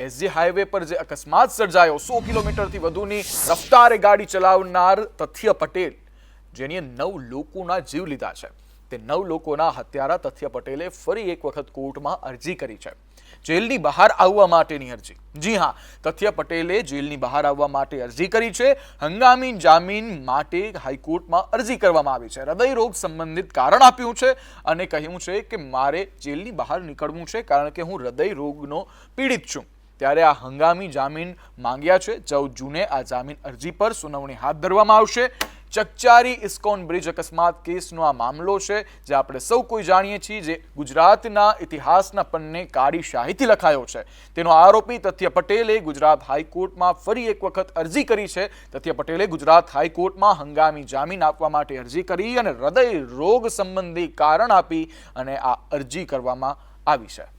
SG highway પર જે અકસ્માત સર્જાયો, સો કિલોમીટરથી વધુની રફતારે ગાડી ચલાવનાર તથ્ય પટેલ જેની નવ લોકોના જીવ લીધા છે. તે નવ લોકોના હત્યારા તથ્ય પટેલે ફરી એક વખત કોર્ટમાં અરજી કરી છે. જેલની બહાર આવવા માટેની અરજી. જી હા, તથ્ય પટેલે જેલની બહાર આવવા માટે અરજી કરી છે. હંગામી જામીન માટે હાઈકોર્ટમાં અરજી કરવામાં આવી છે. હૃદય રોગ સંબંધિત કારણ આપ્યું છે અને કહ્યું છે કે મારે જેલની બહાર નીકળવું છે કારણ કે હું હૃદય રોગનો પીડિત છું. ત્યારે આ હંગામી જામીન માંગ્યા છે. ચૌદ જૂને આ જામીન અરજી પર સુનાવણી હાથ ધરવામાં આવશે. ચકચારી ઇસ્કોન બ્રિજ અકસ્માત કેસનો આ મામલો છે, જે આપણે સૌ કોઈ જાણીએ છીએ, જે ગુજરાતના ઇતિહાસના પન્ને કાળી શાહીથી લખાયો છે. તેનો આરોપી તથ્ય પટેલે ગુજરાત હાઈકોર્ટમાં ફરી એક વખત અરજી કરી છે. તથ્ય પટેલે ગુજરાત હાઈકોર્ટમાં હંગામી જામીન આપવા માટે અરજી કરી અને હૃદય રોગ સંબંધી કારણ આપી અને આ અરજી કરવામાં આવી છે.